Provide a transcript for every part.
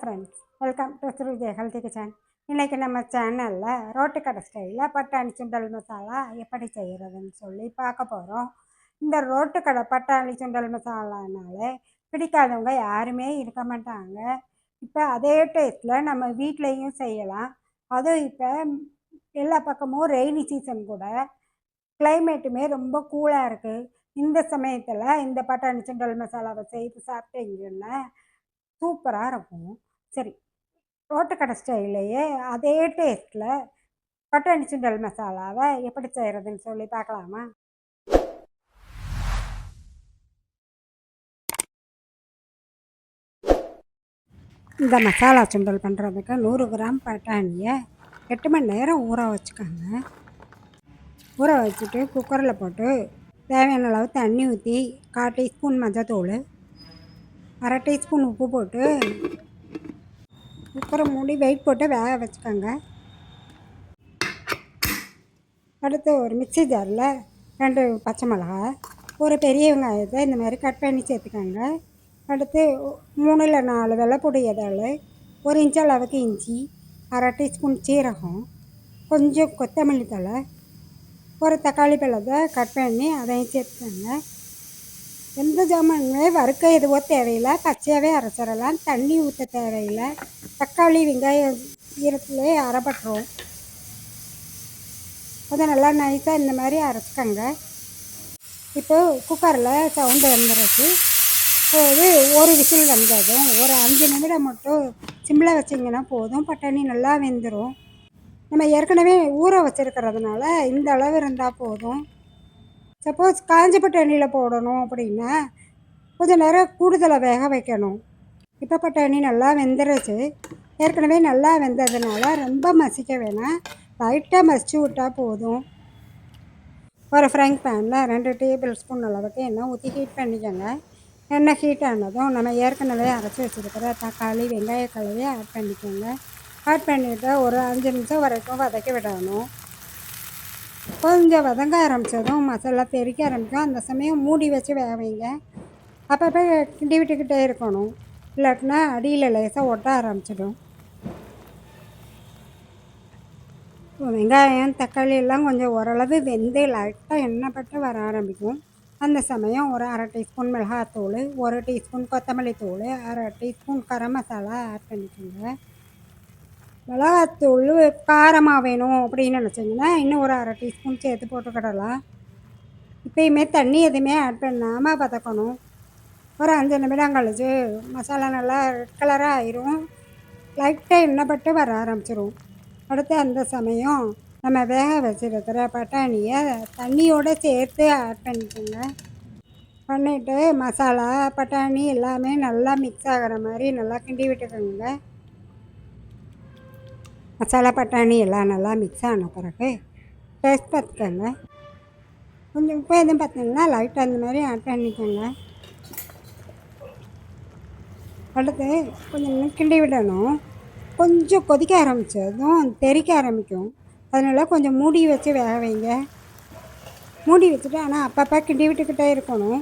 Friends welcome to Sruje healthy kitchen இன்றைக்கி நம்ம சேனலில் ரோட்டு கடை ஸ்டைலில் பட்டாணி சுண்டல் மசாலா எப்படி செய்கிறதுன்னு சொல்லி பார்க்க போகிறோம் இந்த ரோட்டு கடை பட்டாணி சுண்டல் மசாலானாலே பிடிக்காதவங்க யாருமே இருக்க மாட்டாங்க. இப்போ அதே டேஸ்ட்டில் நம்ம வீட்லேயும் செய்யலாம். அதுவும் இப்போ எல்லா பக்கமும் ரெய்னி சீசன் கூட கிளைமேட்டுமே ரொம்ப கூலாக இருக்குது இந்த சமயத்தில் இந்த பட்டாணி சுண்டல் மசாலாவை செய்து சாப்பிட்டீங்கன்னா சூப்பராக இருக்கும். சரி. ரோட்டுக்கடை ஸ்டைல்லையே அதே டேஸ்ட்டில் பட்டாணி சுண்டல் மசாலாவை எப்படி செய்கிறதுன்னு சொல்லி பார்க்கலாமா? இந்த மசாலா சுண்டல் பண்ணுறதுக்கு நூறு கிராம் பட்டாணியை எட்டு மணி நேரம் ஊற வச்சுக்கோங்க. ஊற வச்சுட்டு குக்கரில் போட்டு தேவையான அளவு தண்ணி ஊற்றி கால் டீஸ்பூன் மஞ்சத்தூள் அரை டீஸ்பூன் உப்பு போட்டு குக்கரை மூடி வெயிட் போட்டு வேக வச்சுக்கோங்க. அடுத்து ஒரு மிக்ஸி ஜாரில் ரெண்டு பச்சை மிளகா ஒரு பெரிய வெங்காயத்தை இந்த மாதிரி கட் பண்ணி சேர்த்துக்கோங்க. அடுத்து மூணு இல்லை நாலு வெள்ளைப்பொடி இதழ் ஒரு இன்ச் அளவுக்கு இஞ்சி அரை டீஸ்பூன் சீரகம் கொஞ்சம் கொத்தமல்லி தழை ஒரு தக்காளி பழத்தை கட் பண்ணி அதையும் சேர்த்துக்கோங்க. எந்த ஜாமானுமே வறுக்க எதுவோ தேவையில்லை. பச்சையாகவே அரைச்சிடலாம். தண்ணி ஊற்ற தேவையில்லை. தக்காளி வெங்காயம் ஈரத்துலேயே அரைப்பட்டுரும். அதை நல்லா நைஸாக இந்த மாதிரி அரைச்சிக்கோங்க. இப்போ குக்கரில் சவுண்டு வந்துடுச்சு இப்போது ஒரு விசில் வந்ததும் ஒரு அஞ்சு நிமிடம் மட்டும் சிம்மில் வச்சிங்கன்னா போதும். பட்டாணி நல்லா வெந்துடும் நம்ம ஏற்கனவே ஊற வச்சுருக்கிறதுனால இந்த அளவு இருந்தால் போதும். சப்போஸ் காஞ்சப்பட்ட எண்ணெயில் போடணும் அப்படின்னா கொஞ்சம் நேரம் கூடுதலாக வேக வைக்கணும். இப்போ பட்டாணி நல்லா வெந்துருச்சு. ஏற்கனவே நல்லா வெந்ததுனால ரொம்ப மசிக்க வேணாம். லைட்டாக மசிச்சு விட்டால் போதும். ஒரு ஃப்ரைங் பேனில் ரெண்டு டேபிள் ஸ்பூன் அளவுக்கு எண்ணெய் ஊற்றி ஹீட் பண்ணிக்கோங்க. எண்ணெய் ஹீட் ஆனதும் நம்ம ஏற்கனவே அரைச்சி வச்சுருக்கிற தக்காளி வெங்காய கலவையை ஆட் பண்ணிக்கோங்க. ஆட் பண்ணிவிட்டு ஒரு அஞ்சு நிமிஷம் வரைக்கும் வதக்க விடணும். கொஞ்சம் வதங்க ஆரம்பித்ததும் மசாலா தெறிக்க ஆரம்பிக்கும். அந்த சமயம் மூடி வச்சு வேக வைங்க. அப்பப்போ கிண்டி விட்டுக்கிட்டே இருக்கணும். இல்லாட்டினா அடியில் லேசாக ஒட்ட ஆரம்பிச்சிடும். வெங்காயம் தக்காளி எல்லாம் கொஞ்சம் ஓரளவு வெந்து லைட்டாக எண்ணெய் பட்டு வர ஆரம்பிக்கும். அந்த சமயம் ஒரு அரை டீஸ்பூன் மிளகாத்தூள் ஒரு டீஸ்பூன் கொத்தமல்லி தூள் அரை டீஸ்பூன் கரம் மசாலா ஆட் பண்ணிக்கோங்க. மிளகாத்தூள் காரமாக வேணும் அப்படின்னு நினச்சிங்கன்னா இன்னும் ஒரு அரை டீஸ்பூன் சேர்த்து போட்டுக்கிடலாம் இப்போயுமே தண்ணி எதுவுமே ஆட் பண்ணாமல் பதக்கணும் ஒரு அஞ்சு நிமிடம் கழிச்சு மசாலா நல்லா ரெட் கலராக ஆயிரும். லைட்டாக எண்ணெய்பட்டு வர ஆரம்பிச்சிரும். அடுத்து அந்த சமயம் நம்ம வேக வச்சுருக்கிற பட்டாணியை தண்ணியோடு சேர்த்து ஆட் பண்ணிக்கோங்க. பண்ணிவிட்டு மசாலா பட்டாணி எல்லாமே நல்லா மிக்ஸ் ஆகிற மாதிரி நல்லா கிண்டி விட்டுக்கோங்க. மசாலா பட்டாணி எல்லாம் நல்லா மிக்ஸ் ஆன பிறகு டேஸ்ட் பார்த்துக்கோங்க கொஞ்சம் உப்பு எதுவும் பார்த்தீங்கன்னா லைட்டாக அந்த மாதிரி ஆட் பண்ணிக்கோங்க. அடுத்து கொஞ்சம் கிண்டி விடணும். கொஞ்சம் கொதிக்க ஆரம்பித்ததும் தெறிக்க ஆரம்பிக்கும். அதனால் கொஞ்சம் மூடி வச்சு வேக வைங்க. மூடி வச்சுட்டு ஆனால் அப்பப்போ கிண்டி விட்டுக்கிட்டே இருக்கணும்.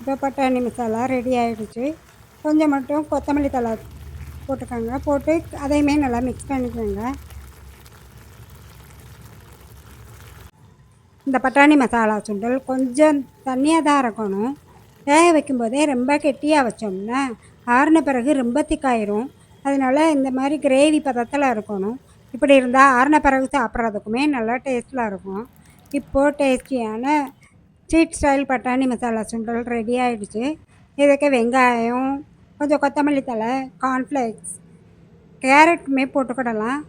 இப்போ பட்டாணி மசாலா ரெடி ஆகிடுச்சு கொஞ்சம் மட்டும் கொத்தமல்லி தழை போட்டுக்கோங்க. போட்டு அதையுமே நல்லா மிக்ஸ் பண்ணிக்கோங்க. இந்த பட்டாணி மசாலா சுண்டல் கொஞ்சம் தண்ணியாக தான் இருக்கணும் வேக வைக்கும்போதே ரொம்ப கெட்டியாக வச்சோம்னா ஆறின பிறகு ரொம்ப திக்காயிரும். அதனால் இந்த மாதிரி கிரேவி பதத்தில் இருக்கணும் இப்படி இருந்தால் ஆறின பிறகு சாப்பிட்றதுக்குமே நல்லா டேஸ்ட்டில் இருக்கும். இப்போது டேஸ்டியான ஸ்வீட் ஸ்டைல் பட்டாணி மசாலா சுண்டல் ரெடி ஆகிடுச்சு இதுக்கு வெங்காயம் கொஞ்சம் கொத்தமல்லி தழை கார்ன்ஃப்ளேக்ஸ் கேரட்டுமே போட்டுக்கிடலாம்.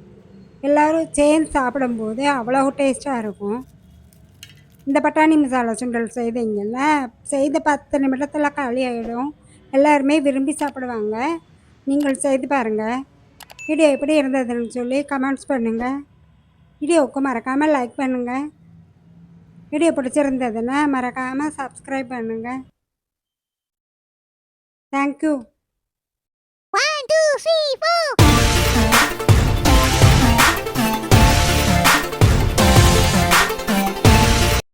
எல்லோரும் சேர்ந்து சாப்பிடும்போது அவ்வளோ டேஸ்ட்டாக இருக்கும். இந்த பட்டாணி மசாலா சுண்டல் செய்தீங்கன்னா செய்த பத்து நிமிடத்தில் காலி ஆகிடும் எல்லாருமே விரும்பி சாப்பிடுவாங்க. நீங்கள் செய்து பாருங்கள் வீடியோ எப்படி இருந்ததுன்னு சொல்லி கமெண்ட்ஸ் பண்ணுங்கள் வீடியோவுக்கு மறக்காமல் லைக் பண்ணுங்கள் வீடியோ பிடிச்சிருந்ததுன்னா மறக்காமல் சப்ஸ்கிரைப் பண்ணுங்கள் தேங்க்யூ 睡风。